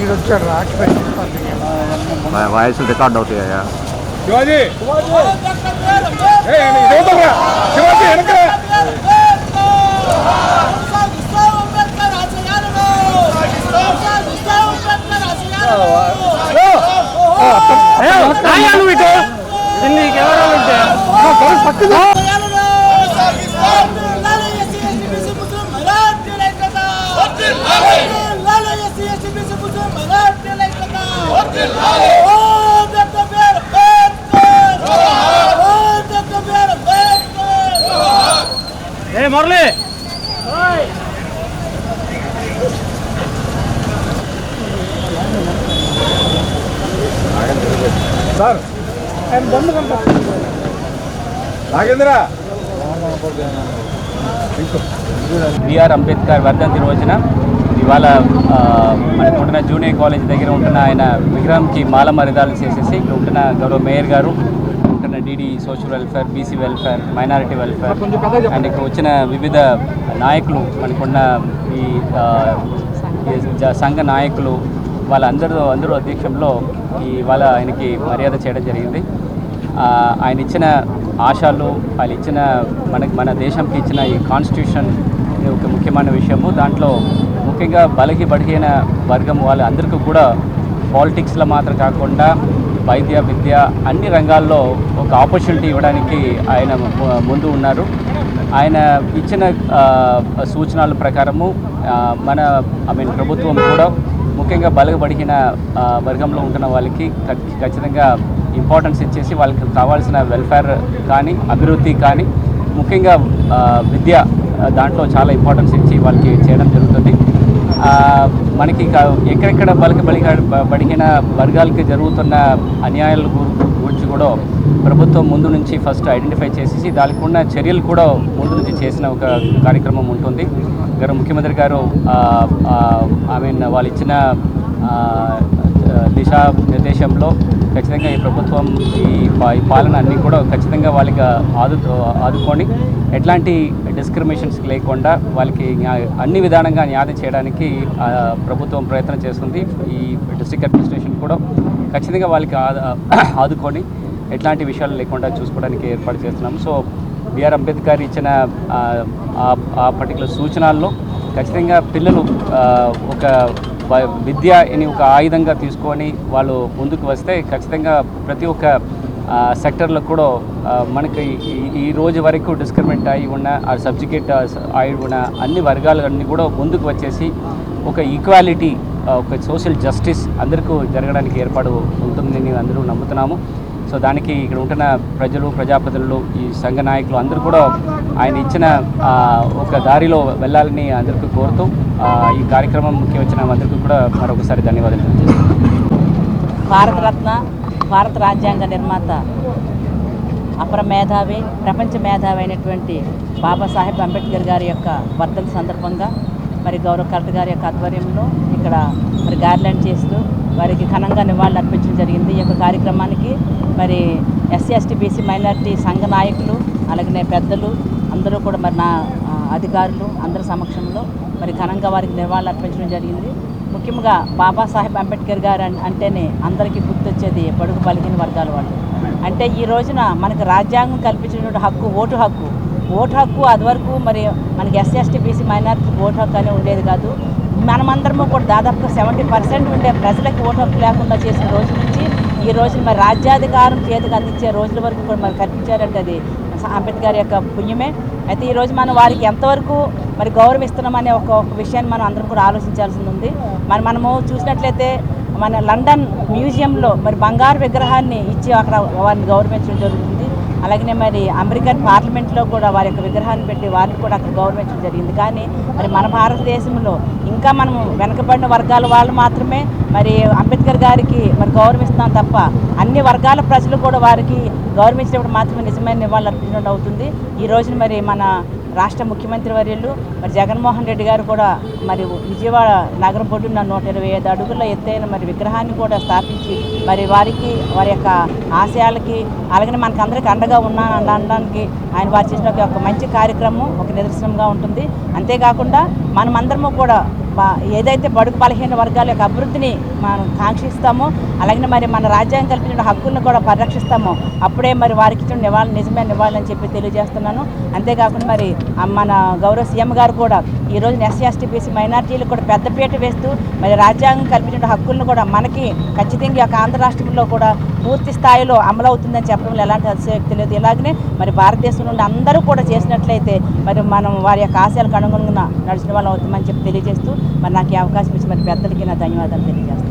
ఈడొచ్చే Raj voice record అవుతాయా శివాజీ శివాజీ వెనక ఏ Murali. Sir. ఆయన బంధు కంట నాగేంద్ర! బిఆర్ అంబేద్కర్ వర్ధంతి రోజున ఇవాళ మనకు ఉంటున్న జూనియర్ కాలేజ్ దగ్గర ఉంటున్న ఆయన విగ్రహంకి మాల మరిదాలు చేసేసి ఇక్కడ ఉంటున్న గౌరవ మేయర్ గారు ఉంటున్న DD social welfare BC welfare minority welfare and ఇక్కడ వచ్చిన వివిధ నాయకులు మనకున్న ఈ సంఘ నాయకులు వాళ్ళందరూ అందరూ అధ్యక్షంలో ఈ వాళ్ళ ఆయనకి మర్యాద చేయడం జరిగింది. ఆయన ఇచ్చిన ఆశలు ఆయన ఇచ్చిన మనకి మన దేశంకి ఇచ్చిన ఈ కాన్స్టిట్యూషన్ ఒక ముఖ్యమైన విషయము. దాంట్లో ముఖ్యంగా బలకి బడిగిన వర్గం వాళ్ళందరికీ కూడా పాలిటిక్స్లో మాత్రం కాకుండా వైద్య విద్య అన్ని రంగాల్లో ఒక ఆపర్చునిటీ ఇవ్వడానికి ఆయన ముందు ఉన్నారు. ఆయన ఇచ్చిన సూచనల ప్రకారము మన ఐ మీన్ ప్రభుత్వం కూడా ముఖ్యంగా బలగబడిగిన వర్గంలో ఉంటున్న వాళ్ళకి ఖచ్చితంగా ఇంపార్టెన్స్ ఇచ్చేసి వాళ్ళకి కావాల్సిన వెల్ఫేర్ కానీ అభివృద్ధి కానీ ముఖ్యంగా విద్య దాంట్లో చాలా ఇంపార్టెన్స్ ఇచ్చి వాళ్ళకి చేయడం జరుగుతుంది. మనకి ఎక్కడెక్కడ బలికి బలిక బడిగిన వర్గాలకి జరుగుతున్న అన్యాయాల గురించి కూడా ప్రభుత్వం ముందు నుంచి ఫస్ట్ ఐడెంటిఫై చేసేసి దానికి ఉన్న చర్యలు కూడా ముందు నుంచి చేసిన ఒక కార్యక్రమం ఉంటుంది. గారు ముఖ్యమంత్రి గారు ఐ మీన్ వాళ్ళు ఇచ్చిన దిశా నిర్దేశంలో ఖచ్చితంగా ఈ ప్రభుత్వం ఈ ఈ పాలన అన్నీ కూడా ఖచ్చితంగా వాళ్ళకి ఆదు ఆదుకొని ఎట్లాంటి డిస్క్రిమినేషన్స్ లేకుండా వాళ్ళకి న్యాయ అన్ని విధానంగా న్యాయం చేయడానికి ప్రభుత్వం ప్రయత్నం చేస్తుంది. ఈ డిస్ట్రిక్ట్ అడ్మినిస్ట్రేషన్ కూడా ఖచ్చితంగా వాళ్ళకి ఆదుకొని ఎట్లాంటి విషయాలు లేకుండా చూసుకోవడానికి ఏర్పాటు చేస్తున్నాం. సో బిఆర్ అంబేద్కర్ ఇచ్చిన ఆ, ఆ- పర్టికులర్ సూచనల్లో ఖచ్చితంగా పిల్లలు ఒక విద్య అని ఒక ఆయుధంగా తీసుకొని వాళ్ళు ముందుకు వస్తే ఖచ్చితంగా ప్రతి ఒక్క సెక్టర్లో కూడా మనకి ఈ- ఈ రోజు వరకు డిస్క్రిమినేట్ అయి ఉన్న ఆ సబ్జికేట్ అయి ఉన్న అన్ని వర్గాలన్నీ కూడా ముందుకు వచ్చేసి ఒక ఈక్వాలిటీ ఒక సోషల్ జస్టిస్ అందరికీ జరగడానికి ఏర్పాటు ఉంటుందని అందరూ నమ్ముతున్నాము. సో దానికి ఇక్కడ ఉంటున్న ప్రజలు ప్రజాప్రతినిధులు ఈ సంఘ నాయకులు అందరూ కూడా ఆయన ఇచ్చిన ఒక దారిలో వెళ్ళాలని అందరికీ కోరుతూ ఈ కార్యక్రమం ముఖ్య వచ్చిన అందరికీ కూడా మరొకసారి ధన్యవాదాలు భారతరత్న భారత రాజ్యాంగ నిర్మాత అపర మేధావి ప్రపంచ మేధావి అయినటువంటి బాబాసాహెబ్ అంబేద్కర్ గారి యొక్క వర్ధన సందర్భంగా మరి గౌరవ కలెక్టర్ గారి యొక్క ఆధ్వర్యంలో ఇక్కడ మరి గార్లాండ్ చేస్తూ వారికి ఘనంగా నివాళులు అర్పించడం జరిగింది. ఈ యొక్క కార్యక్రమానికి మరి ఎస్సీ ఎస్టీ బీసీ మైనార్టీ సంఘ నాయకులు అలాగే పెద్దలు అందరూ కూడా మరి నా అధికారులు అందరి సమక్షంలో మరి ఘనంగా వారికి నివాళులు అర్పించడం జరిగింది. ముఖ్యంగా బాబాసాహెబ్ అంబేద్కర్ గారు అంటేనే అందరికీ గుర్తొచ్చేది బడుగు బలిగిన వర్గాల వాళ్ళు. అంటే ఈ రోజున మనకు రాజ్యాంగం కల్పించినటువంటి హక్కు ఓటు హక్కు. ఓటు హక్కు అది వరకు మరి మనకి SC ST BC minority vote హక్కు అనేది ఉండేది కాదు. మనమందరము కూడా దాదాపుగా సెవెంటీ పర్సెంట్ ఉండే ప్రజలకు ఓటు హక్కు లేకుండా చేసిన రోజు నుంచి ఈ రోజు మరి రాజ్యాధికారం చేతికి అందించే రోజుల వరకు కూడా మరి కల్పించారంటే అది అంబేద్కర్ యొక్క పుణ్యమే. అయితే ఈ రోజు మనం వారికి ఎంతవరకు మరి గౌరవిస్తున్నామనే ఒక ఒక విషయాన్ని మనం అందరం కూడా ఆలోచించాల్సి ఉంది. మరి మనము చూసినట్లయితే మన లండన్ మ్యూజియంలో మరి బంగారు విగ్రహాన్ని ఇచ్చి అక్కడ వారిని గౌరవించడం జరుగుతుంది. అలాగనే మరి అమెరికన్ పార్లమెంట్లో కూడా వారి యొక్క విగ్రహాన్ని పెట్టి వారిని కూడా అక్కడ గౌరవించడం జరిగింది. కానీ మరి మన భారతదేశంలో ఇంకా మనం వెనకబడిన వర్గాల వాళ్ళు మాత్రమే మరి అంబేద్కర్ గారికి మరి గౌరవిస్తున్నాం తప్ప అన్ని వర్గాల ప్రజలు కూడా వారికి గౌరవించినప్పుడు మాత్రమే నిజమైన నివాళులు అర్పించడం అవుతుంది. ఈ రోజున మరి మన రాష్ట్ర ముఖ్యమంత్రి వర్యులు మరి జగన్మోహన్ రెడ్డి గారు కూడా మరి విజయవాడ నగరం పొడ్డున్న నూట ఇరవై ఐదు అడుగుల ఎత్తైన మరి విగ్రహాన్ని కూడా స్థాపించి మరి వారికి వారి యొక్క ఆశయాలకి అలాగే మనకందరికి అండగా ఉన్నాను అనడానికి ఆయన వారు చేసిన ఒక మంచి కార్యక్రమం ఒక నిదర్శనంగా ఉంటుంది. అంతేకాకుండా మనమందరము కూడా ఏదైతే బడుగు బలహీన వర్గాల యొక్క అభివృద్ధిని మనం కాంక్షిస్తామో అలాగే మరి మన రాజ్యాంగం కల్పించిన హక్కులను కూడా పరిరక్షిస్తామో అప్పుడే మరి వారికి ఇచ్చిన నివాళి నిజమే నివాళులు అని చెప్పి తెలియజేస్తున్నాను. అంతేకాకుండా మరి మన గౌరవ సీఎం గారు కూడా ఈరోజు ఎస్సీ ఎస్టీ బీసీ మైనార్టీలకు కూడా పెద్దపీట వేస్తూ మరి రాజ్యాంగం కల్పించిన హక్కులను కూడా మనకి ఖచ్చితంగా ఒక యొక్క ఆంధ్ర రాష్ట్రంలో కూడా పూర్తి స్థాయిలో అమలవుతుందని చెప్పడంలో ఎలాంటి అతిశయోక్తి లేదు. ఇలాగనే మరి భారతదేశం నుండి అందరూ కూడా చేసినట్లయితే మరి మనం వారి యొక్క ఆశయాలకు అనుగుణంగా నడిచిన వాళ్ళం అవుతామని చెప్పి తెలియజేస్తూ మరి నాకు ఈ అవకాశం ఇచ్చి మరి పెద్దలకి నా ధన్యవాదాలు తెలియజేస్తాను